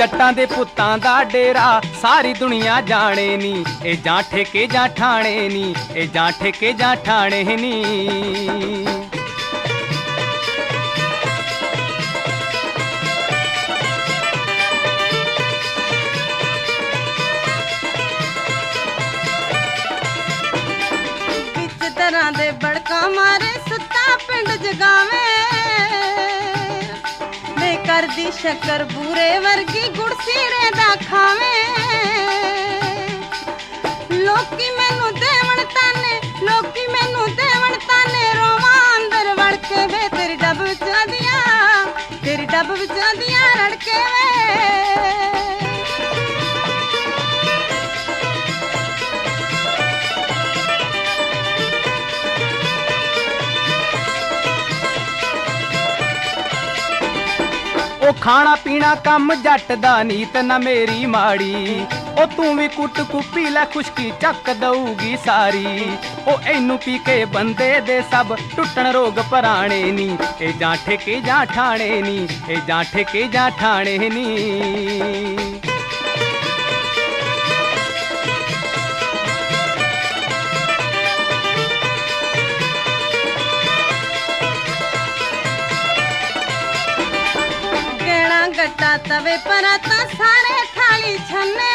ਜੱਟਾਂ ਦੇ ਪੁੱਤਾਂ ਦਾ ਡੇਰਾ, ਸਾਰੀ ਦੁਨੀਆ ਜਾਣੇ ਨੀ। ਇਹ ਜਾਂ ਠੇਕੇ ਜਾਂ ਠਾਣੇ ਨੀ, ਇਹ ਜਾਂ ਠੇਕੇ ਜਾਂ ਠਾਣੇ ਨੀ। ਤਰ੍ਹਾਂ ਦੇ ਬੜਕਾ ਮਾਰੇ, ਸੁੱਤਾ ਪਿੰਡ ਜਗਾਵੇ। ਮੈਂ ਕਰਦੀ ਸ਼ੱਕਰ ਬੂਰੇ ਵਰਗੀ ਗੁੜਸੀਰੇ ਦਾ ਖਾਵੇ। ਲੋਕੀ ਉਹ ਖਾਣਾ ਪੀਣਾ ਕੰਮ ਜੱਟ ਦਾ ਨੀਤ ਨਾ ਮੇਰੀ ਮਾੜੀ। ਉਹ ਤੂੰ ਵੀ ਕੁੱਟ ਕੁੱਪੀ ਲੈ, ਖੁਸ਼ਕੀ ਚੱਕ ਦਊਗੀ ਸਾਰੀ। ਉਹ ਇਹਨੂੰ ਪੀ ਕੇ ਬੰਦੇ ਦੇ ਸਭ ਟੁੱਟਣ ਰੋਗ ਪਰਾਣੇ ਨੀ ਇਹ ਜਾਂ ਠੇਕੇ ਜਾਂ ਠਾਣੇ ਨੀ ਇਹ ਜਾਂ ਠੇਕੇ ਜਾਂ ਠਾਣੇ ਨੀ ਗੇਣਾ ਗੱਟਾ ਤਵੇ ਪਰਾ ਤਾਂ ਸਾਰੇ ਥਾਲੀ ਛੰਨੇ।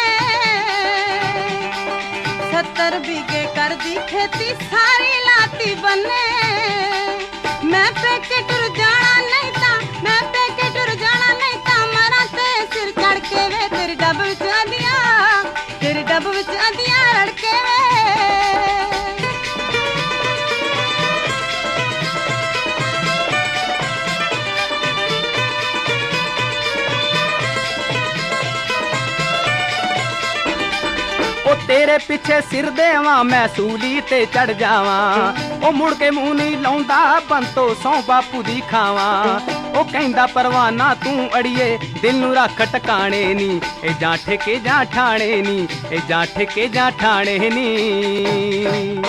70 ਬੀਗੇ ਕਰਦੀ ਖੇਤੀ, ਸਾਰੀ ਲਾਤੀ ਬੰਨੇ। ਮੈਂ ਪੇਕੇ ਟੁਰ ਜਾਣਾ ਨਹੀਂ ਤਾਂ, ਮੈਂ ਪੇਕੇ ਟੁਰ ਜਾਣਾ ਨਹੀਂ ਤਾਂ, ਮਰਾਂ ਤੇ ਸਿਰ ਚੜ ਕੇ ਵੇ ਤੇਰੀ ਡੱਬ ਵਿੱਚ ਆਂਦੀਆਂ। ਤੇਰੀ ਡੱਬ ਤੇਰੇ ਪਿੱਛੇ ਸਿਰ ਦੇਵਾਂ, ਮੈਂ ਸੂਲੀ ਤੇ ਚੜ ਜਾਵਾਂ। ਉਹ ਮੁੜ ਕੇ ਮੂੰਹ ਨਹੀਂ ਲਾਉਂਦਾ, ਬੰਤੋ ਸੌ ਬਾਪੂ ਦੀ ਖਾਵਾਂ। ਉਹ ਕਹਿੰਦਾ ਪਰਵਾਨਾ ਤੂੰ ਅੜੀਏ, ਦਿਲ ਨੂੰ ਰੱਖ ਟਿਕਾਣੇ ਨੀ ਇਹ ਜਾਂ ਠੇਕੇ ਜਾਂ ਠਾਣੇ ਨੀ ਇਹ ਜਾਂ ਠੇਕੇ ਜਾਂ ਠਾਣੇ ਨੀ